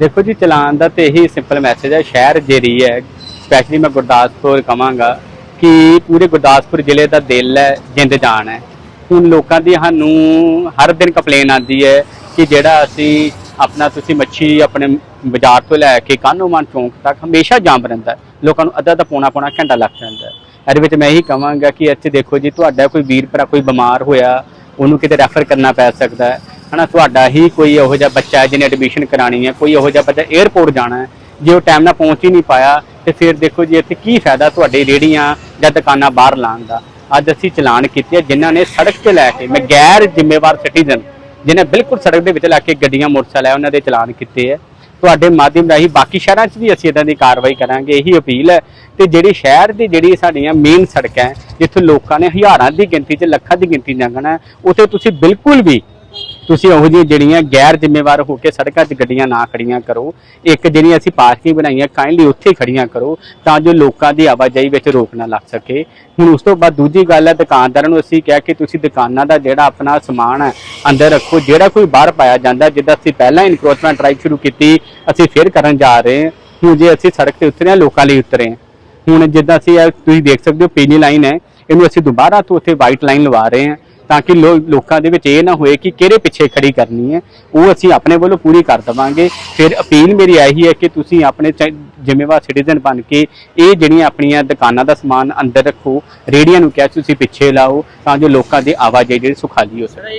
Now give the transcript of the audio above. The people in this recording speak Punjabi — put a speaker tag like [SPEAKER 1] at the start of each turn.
[SPEAKER 1] ਦੇਖੋ ਜੀ, ਚਲਾਨ ਦਾ ਤੇ ਇਹੀ ਸਿੰਪਲ ਮੈਸੇਜ ਹੈ, ਸ਼ਹਿਰ ਜਿਹੜੀ ਹੈ। ਸਪੈਸ਼ਲੀ ਮੈਂ ਗੁਰਦਾਸਪੁਰ ਕਵਾਂਗਾ ਕਿ ਪੂਰੇ ਗੁਰਦਾਸਪੁਰ ਜ਼ਿਲ੍ਹੇ ਦਾ ਦਿਲ ਹੈ, ਜਿੰਦ ਜਾਨ ਹੈ। ਹੁਣ ਲੋਕਾਂ ਦੀ ਸਾਨੂੰ ਹਰ ਦਿਨ ਕੰਪਲੇਨ ਆਉਂਦੀ ਹੈ ਕਿ ਜਿਹੜਾ ਅਸੀਂ ਆਪਣਾ ਤੁਸੀਂ ਮੱਛੀ ਆਪਣੇ ਬਾਜ਼ਾਰ ਤੋਂ ਲੈ ਕੇ ਕਾਨੋਮਾਨ ਚੌਂਕ ਤੱਕ ਹਮੇਸ਼ਾ ਜਾਮ ਰਹਿੰਦਾ ਲੋਕਾਂ ਨੂੰ ਅੱਧਾ ਅੱਧਾ ਪੌਣਾ ਪੌਣਾ ਘੰਟਾ ਲੱਗ ਜਾਂਦਾ ਹੈ। ਇਹਦੇ ਵਿੱਚ ਮੈਂ ਇਹੀ ਕਹਾਂਗਾ ਕਿ ਇੱਥੇ ਦੇਖੋ ਜੀ, ਤੁਹਾਡਾ ਕੋਈ ਵੀਰ ਭਰਾ ਕੋਈ ਬਿਮਾਰ ਹੋਇਆ, ਉਹਨੂੰ ਕਿਤੇ ਰੈਫਰ ਕਰਨਾ ਪੈ ਸਕਦਾ ਹੈ। ਹਨਾ ਤੁਹਾਡਾ ਹੀ ਕੋਈ ਇਹੋ ਜਿਹਾ ਬੱਚਾ ਹੈ ਜਿਹਨੇ ਐਡਮਿਸ਼ਨ ਕਰਾਣੀ ਹੈ ਕੋਈ ਇਹੋ ਜਿਹਾ ਬੱਚਾ 에ਅਰਪੋਰਟ ਜਾਣਾ ਹੈ ਜੇ ਉਹ ਟਾਈਮ ਨਾਲ ਪਹੁੰਚ ਹੀ ਨਹੀਂ ਪਾਇਆ ਤੇ ਫਿਰ ਦੇਖੋ ਜੀ ਇੱਥੇ ਕੀ ਫਾਇਦਾ ਤੁਹਾਡੇ ਰੇੜੀਆਂ ਜਾਂ ਦੁਕਾਨਾਂ ਬਾਹਰ ਲਾਉਣ ਦਾ। ਅੱਜ ਅਸੀਂ ਚਲਾਨ ਕੀਤੇ ਆ ਜਿਨ੍ਹਾਂ ਨੇ ਸੜਕ ਤੇ ਲੈ ਕੇ ਮੈਂ ਗੈਰ ਜ਼ਿੰਮੇਵਾਰ ਸਿਟੀਜ਼ਨ ਜਿਹਨੇ ਬਿਲਕੁਲ ਸੜਕ ਦੇ ਵਿੱਚ ਲਾ ਕੇ ਗੱਡੀਆਂ ਮੋਟਰਸਾਈਕਲ ਹੈ ਉਹਨਾਂ ਦੇ ਚਲਾਨ ਕੀਤੇ ਆ ਤੁਹਾਡੇ ਮਾਧਿਅਮ ਰਾਹੀਂ ਬਾਕੀ ਸ਼ਹਿਰਾਂ 'ਚ ਵੀ ਅਸੀਂ ਇਦਾਂ ਦੀ ਕਾਰਵਾਈ ਕਰਾਂਗੇ ਇਹੀ ਅਪੀਲ ਹੈ। ਤੇ ਜਿਹੜੀ ਸ਼ਹਿਰ ਦੀ ਜਿਹੜੀ ਸਾਡੀਆਂ ਮੇਨ ਸੜਕਾਂ ਹੈ, ਜਿੱਥੇ ਲੋਕਾਂ ਨੇ ਹਜ਼ਾਰਾਂ ਦੀ ਗਿਣਤੀ 'ਚ ਲੱਖਾਂ ਦੀ ਗਿਣਤੀ ਲੰਘਣਾ ਉੱਥੇ ਤੁਸੀਂ ਬਿਲਕੁਲ ਵੀ ਤੁਸੀਂ ਉਹੋ ਜਿਹੀਆਂ ਜਿਹੜੀਆਂ ਗੈਰ ਜ਼ਿੰਮੇਵਾਰ ਹੋ ਕੇ ਸੜਕਾਂ 'ਚ ਗੱਡੀਆਂ ਨਾ ਖੜੀਆਂ ਕਰੋ, ਇੱਕ ਜਿਹੜੀਆਂ ਅਸੀਂ ਪਾਰਕਿੰਗ ਬਣਾਈਆਂ ਕਾਈਂਡਲੀ ਉੱਥੇ ਹੀ ਖੜੀਆਂ ਕਰੋ, ਤਾਂ ਜੋ ਲੋਕਾਂ ਦੀ ਆਵਾਜਾਈ ਵਿੱਚ ਰੋਕ ਨਾ ਲੱਗ ਸਕੇ। ਹੁਣ ਉਸ ਤੋਂ ਬਾਅਦ ਦੂਜੀ ਗੱਲ ਹੈ, ਦੁਕਾਨਦਾਰਾਂ ਨੂੰ ਅਸੀਂ ਕਿਹਾ ਕਿ ਤੁਸੀਂ ਦੁਕਾਨਾਂ ਦਾ ਜਿਹੜਾ ਆਪਣਾ ਸਮਾਨ ਹੈ, ਅੰਦਰ ਰੱਖੋ, ਜਿਹੜਾ ਕੋਈ ਬਾਹਰ ਪਾਇਆ ਜਾਂਦਾ, ਜਿੱਦਾਂ ਅਸੀਂ ਪਹਿਲਾਂ ਇਨਕਰੋਚਮੈਂਟ ਡਰਾਈਵ ਸ਼ੁਰੂ ਕੀਤੀ, ਅਸੀਂ ਫਿਰ ਕਰਨ ਜਾ ਰਹੇ ਹਾਂ। ਹੁਣ ਜੇ ਅਸੀਂ ਸੜਕ ਤੇ ਉਤਰੇ ਹਾਂ, ਲੋਕਾਂ ਲਈ ਉਤਰੇ ਹਾਂ। ਹੁਣ ਜਿੱਦਾਂ ਅਸੀਂ ਤੁਸੀਂ ਦੇਖ ਸਕਦੇ ਹੋ, ਪੀਲੀ ਲਾਈਨ ਹੈ, ਇਹਨੂੰ ਅਸੀਂ ਦੁਬਾਰਾ ਤੋਂ ਉੱਥੇ ਵਾਈਟ ਲਾਈਨ ਲਵਾ ਰਹੇ ਹਾਂ। ਤਾਂ ਕਿ ਲੋ- ਲੋਕਾਂ ਦੇ ਵਿੱਚ ਇਹ ਨਾ ਹੋਏ ਕਿ ਕਿਹੜੇ ਪਿੱਛੇ ਖੜੀ ਕਰਨੀ ਹੈ। ਉਹ ਅਸੀਂ ਆਪਣੇ ਵੱਲੋਂ ਪੂਰੀ ਕਰ ਦਵਾਂਗੇ। ਫਿਰ ਅਪੀਲ ਮੇਰੀ ਇਹੀ ਹੈ ਕਿ ਤੁਸੀਂ ਆਪਣੇ ਜ਼ਿੰਮੇਵਾਰ ਸਿਟੀਜ਼ਨ ਬਣ ਕੇ ਇਹ ਜਿਹੜੀਆਂ ਆਪਣੀਆਂ ਦੁਕਾਨਾਂ ਦਾ ਸਮਾਨ ਅੰਦਰ ਰੱਖੋ। ਰੇੜੀਆਂ ਨੂੰ ਕਿਹਾ ਤੁਸੀਂ ਪਿੱਛੇ ਲਾਓ ਤਾਂ ਜੋ ਲੋਕਾਂ ਦੀ ਆਵਾਜਾਈ ਜਿਹੜੀ ਸੁਖਾਲੀ ਹੋ ਸਕੇ।